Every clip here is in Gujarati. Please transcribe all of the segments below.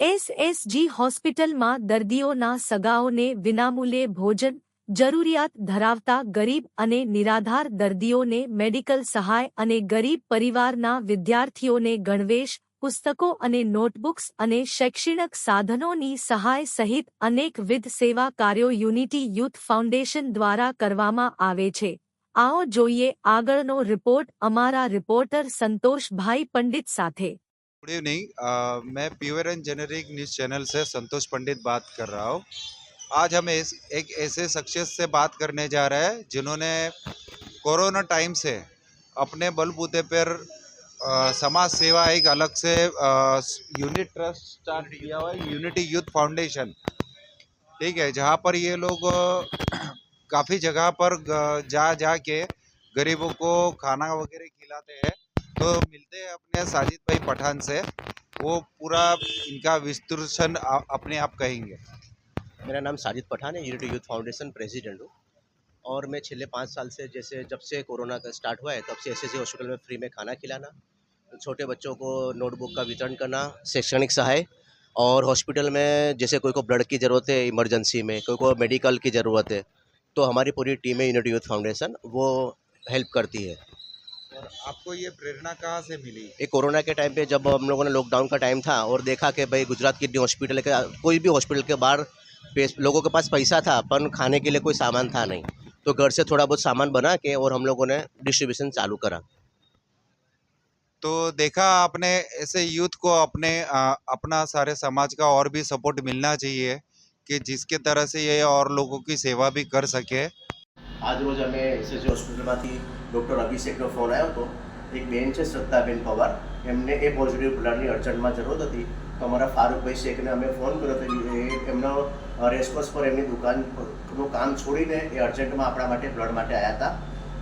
એસએસજી હોસ્પિટલમાં દર્દીઓના સગાઓને વિનામૂલ્યે ભોજન, જરૂરિયાત ધરાવતા ગરીબ અને નિરાધાર દર્દીઓને મેડિકલ સહાય અને ગરીબ પરિવારના વિદ્યાર્થીઓને ગણવેશ, પુસ્તકો અને નોટબુક્સ અને શૈક્ષણિક સાધનોની સહાય સહિત અનેકવિધ સેવા કાર્યો યુનિટી યુથ ફાઉન્ડેશન દ્વારા કરવામાં આવે છે. આવો જોઈએ આગળનો રિપોર્ટ અમારા રિપોર્ટર સંતોષભાઈ પંડિત સાથે. Good evening. मैं pure and generic news channel से संतोष पंडित बात कर रहा हूँ। आज हम इस, एक ऐसे शख्सियत से बात करने जा रहे हैं जिन्होंने कोरोना टाइम से अपने बलबूते पर समाज सेवा एक अलग से यूनिट ट्रस्ट स्टार्ट किया हुआ है यूनिटी यूथ फाउंडेशन। ठीक है जहाँ पर ये लोग काफ़ी जगह पर जा जा के गरीबों को खाना वगैरह खिलाते हैं। तो मिलते हैं अपने साजिद भाई पठान से। वो पूरा इनका विस्तृषण अपने आप कहेंगे। मेरा नाम साजिद पठान है यूनिटी यूथ फाउंडेशन प्रेसिडेंट हूँ। और मैं पिछले पाँच साल से जैसे जब से कोरोना का स्टार्ट हुआ है, तब से एस हॉस्पिटल में फ्री में खाना खिलाना, छोटे बच्चों को नोटबुक का वितरण करना, शैक्षणिक सहाय, और हॉस्पिटल में जैसे कोई को ब्लड की ज़रूरत है इमरजेंसी में, कोई को मेडिकल की ज़रूरत है तो हमारी पूरी टीम है यूनिटी यूथ फाउंडेशन वो हेल्प करती है। और आपको ये प्रेरणा कहाँ से मिली? ये कोरोना के टाइम पे जब हम लोगों ने लॉकडाउन का टाइम था और देखा कि भाई गुजरात किडनी हॉस्पिटल के कोई भी हॉस्पिटल के बाहर लोगों के पास पैसा था पर खाने के लिए कोई सामान था नहीं। तो घर से थोड़ा बहुत सामान बना के और हम लोगों ने डिस्ट्रीब्यूशन चालू करा। तो देखा आपने ऐसे यूथ को अपने आ, अपना सारे समाज का और भी सपोर्ट मिलना चाहिए कि जिसके तरह से ये और लोगों की सेवा भी कर सके। આજ રોજ અમે એસએસજી હોસ્પિટલમાંથી ડૉક્ટર અભિષેકનો ફોન આવ્યો હતો. એક બેન છે શ્રદ્ધાબેન પવાર. એમને એ પોઝિટિવ બ્લડની અડચણમાં જરૂરત હતી. તો અમારા ફારૂકભાઈ શેખને અમે ફોન કર્યો હતો એ એમનો રેસકોર્સ પર એમની દુકાનનું કામ છોડીને એ અર્જન્ટમાં આપણા માટે બ્લડ માટે આવ્યા હતા.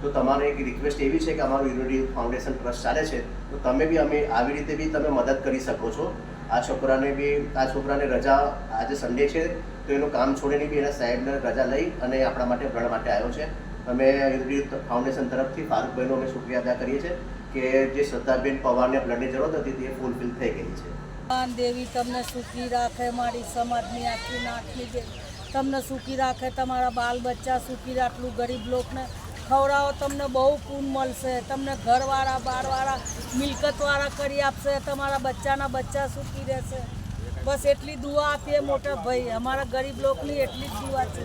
તો તમારે એક રિક્વેસ્ટ એવી છે કે અમારું યુનિટી ફાઉન્ડેશન ટ્રસ્ટ ચાલે છે, તો તમે બી અમે આવી રીતે બી તમે મદદ કરી શકો છો. આ છોકરાને બી, આ છોકરાને રજા આજે સન્ડે છે, તો એનું કામ છોડીને બી એના સાહેબને રજા લઈ અને આપણા માટે ભણ માટે આવ્યો છે. અમે યુનિટી ફાઉન્ડેશન તરફથી ફારૂકભાઈનો અમે શુક્રિયા અદા કરીએ છીએ કે જે શ્રદ્ધાબેન પવારને બ્લડની જરૂરત હતી તે ફૂલફિલ થઈ ગઈ છે. ભગવાન દેવી, તમને સુખી રાખે મારી સમાજની આખી નાખની દેવી તમને સુખી રાખે તમારા બાલ બચ્ચા, સુખી રાખલું ગરીબ લોકને. ખવડાવો, તમને બહુ પૂન મળશે. તમને ઘરવાળા, બારવાળા, મિલકતવાળા કરી આપશે. તમારા બચ્ચાના બચ્ચા સુખી રહેશે. બસ એટલી દુઆ આપીએ મોટા ભાઈ. અમારા ગરીબ લોકોની એટલી જ દુઆ છે.